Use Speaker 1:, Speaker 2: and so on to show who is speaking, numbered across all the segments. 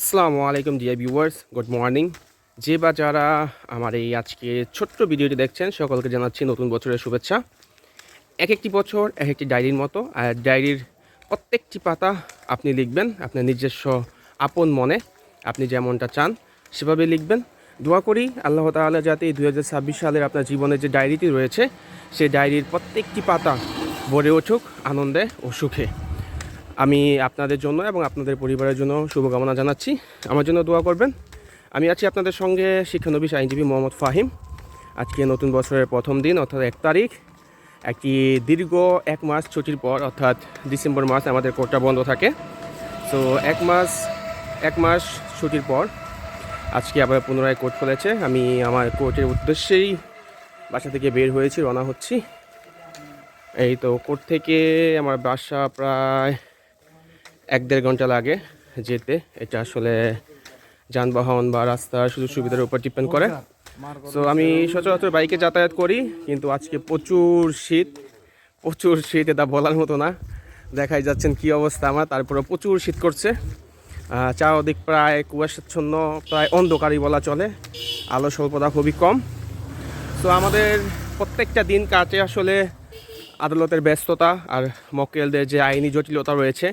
Speaker 1: আসসালামু আলাইকুম dear viewers good morning যে বা যারা আমার এই আজকে ছোট্ট ভিডিওটি দেখছেন, সকলকে জানাচ্ছি নতুন বছরের শুভেচ্ছা। এক একটি বছর এক একটি ডায়েরির মতো, আর ডায়েরির প্রত্যেকটি পাতা আপনি লিখবেন আপনার নিজস্ব আপন মনে। আপনি যেমনটা চান সেভাবে লিখবেন। দোয়া করি আল্লাহ তাআলা যাতে দু হাজার ছাব্বিশ সালের আপনার জীবনের যে ডায়েরিটি রয়েছে, সেই ডায়েরির প্রত্যেকটি পাতা ভরে উঠুক আনন্দে ও সুখে। আমি আপনাদের জন্য এবং আপনাদের পরিবারের জন্য শুভকামনা জানাচ্ছি। আমার জন্য দোয়া করবেন। আমি আছি আপনাদের সঙ্গে শিক্ষানবিশ আইনজীবী মোহাম্মদ ফাহিম। আজকে নতুন বছরের প্রথম দিন, অর্থাৎ এক তারিখ। একটি দীর্ঘ এক মাস ছুটির পর, অর্থাৎ ডিসেম্বর মাস আমাদের কোর্টটা বন্ধ থাকে। তো এক মাস এক মাস ছুটির পর আজকে আবার পুনরায় কোর্ট খুলেছে। আমি আমার কোর্টের উদ্দেশ্যেই বাসা থেকে বের হয়েছি, রওনা হচ্ছি। এই তো, কোর্ট থেকে আমার বাসা প্রায় এক দেড় ঘণ্টা লাগে যেতে। এটা আসলে যানবাহন বা রাস্তার সুযোগ সুবিধার উপর ডিপেন্ড করে। তো আমি সচরাচর বাইকে যাতায়াত করি, কিন্তু আজকে প্রচুর শীত। প্রচুর শীত, এটা বলার মতো না। দেখাই যাচ্ছেন কি অবস্থা আমার। তারপরে প্রচুর শীত করছে। চারদিক প্রায় কুয়াশাচ্ছন্ন, প্রায় অন্ধকারই বলা চলে। আলো স্বল্পতা খুবই কম। তো আমাদের প্রত্যেকটা দিন কাটে আসলে আদালতের ব্যস্ততা আর মক্কেলদের যে আইনি জটিলতা রয়েছে।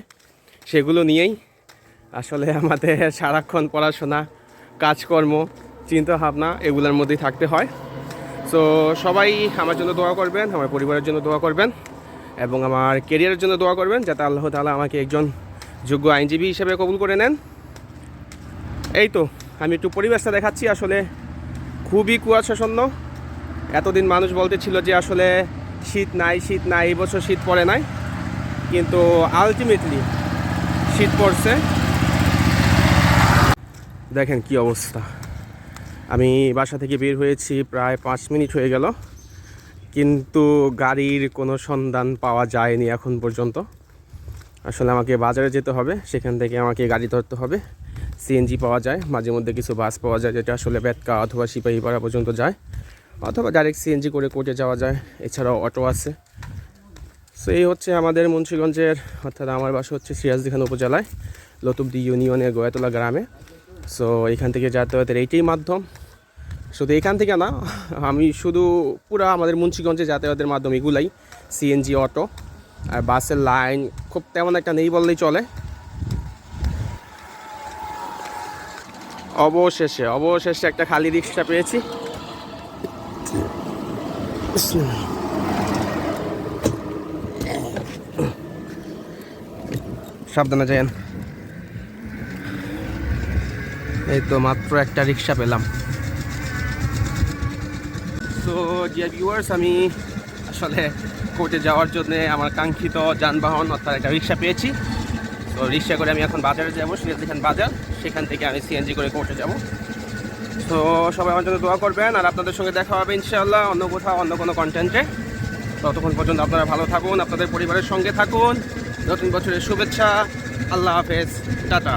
Speaker 1: সেগুলো নিয়েই আসলে আমাদের সারাক্ষণ পড়াশোনা, কাজকর্ম চিন্তা ভাবনা এগুলোর মধ্যেই থাকতে হয়। তো সবাই আমার জন্য দোয়া করবেন, আমার পরিবারের জন্য দোয়া করবেন এবং আমার কেরিয়ারের জন্য দোয়া করবেন যাতে আল্লাহ তাআলা আমাকে একজন যোগ্য আইনজীবী হিসেবে কবুল করে নেন। এই তো, আমি একটু পরিবেশটা দেখাচ্ছি আসলে খুবই কুয়াশাশূন্য এতদিন মানুষ বলতে ছিল যে আসলে শীত নাই শীত নাই, এই বছর শীত পড়ে নাই। কিন্তু আলটিমেটলি শীত পড়ছে। দেখেন কি অবস্থা। আমি বাসা থেকে বের হয়েছি, প্রায় পাঁচ মিনিট হয়ে গেল। কিন্তু গাড়ির কোনো সন্ধান পাওয়া যায়নি এখন পর্যন্ত। আসলে আমাকে বাজারে যেতে হবে, সেখান থেকে আমাকে গাড়ি ধরতে হবে। সিএনজি পাওয়া যায়, মাঝে মধ্যে কিছু বাস পাওয়া যায়, যেটা আসলে বেতকা অথবা সিপাহীপাড়া পর্যন্ত যায়, অথবা ডাইরেক্ট সিএনজি করে কোর্টে যাওয়া যায়। এছাড়াও অটো আছে। সো এই হচ্ছে আমাদের মুন্সিগঞ্জের, অর্থাৎ আমার বাসা হচ্ছে সিরাজদিখান উপজেলায়, লতুবদি ইউনিয়নের গোয়াতলা গ্রামে। সো এখান থেকে যাতায়াতের এইটাই মাধ্যম। শুধু এখান থেকে না, আমি শুধু পুরা আমাদের মুন্সিগঞ্জে যাতায়াতের মাধ্যম এগুলাই সিএনজি অটো আর বাসের লাইন খুব তেমন একটা নেই বললেই চলে। অবশেষে অবশেষে একটা খালি রিক্সা পেয়েছি। সাবধানে যান এই তো মাত্র একটা রিক্সা পেলাম। তো ডিয়ার ভিউয়ার্স আমি আসলে কোর্টে যাওয়ার জন্য আমার কাঙ্ক্ষিত যানবাহন অর্থাৎ একটা রিক্সা পেয়েছি। তো রিক্সা করে আমি এখন বাজারে যাব সিরাজদিখান বাজার। সেখান থেকে আমি সিএনজি করে কোর্টে যাব। তো সবাই আমার জন্য দোয়া করবেন, আর আপনাদের সঙ্গে দেখা হবে ইনশাআল্লাহ অন্য কোথাও, অন্য কোনো কন্টেন্টে ততক্ষণ পর্যন্ত আপনারা ভালো থাকুন, আপনাদের পরিবারের সঙ্গে থাকুন। নতুন বছরের শুভেচ্ছা। আল্লাহ হাফেজ। টাটা।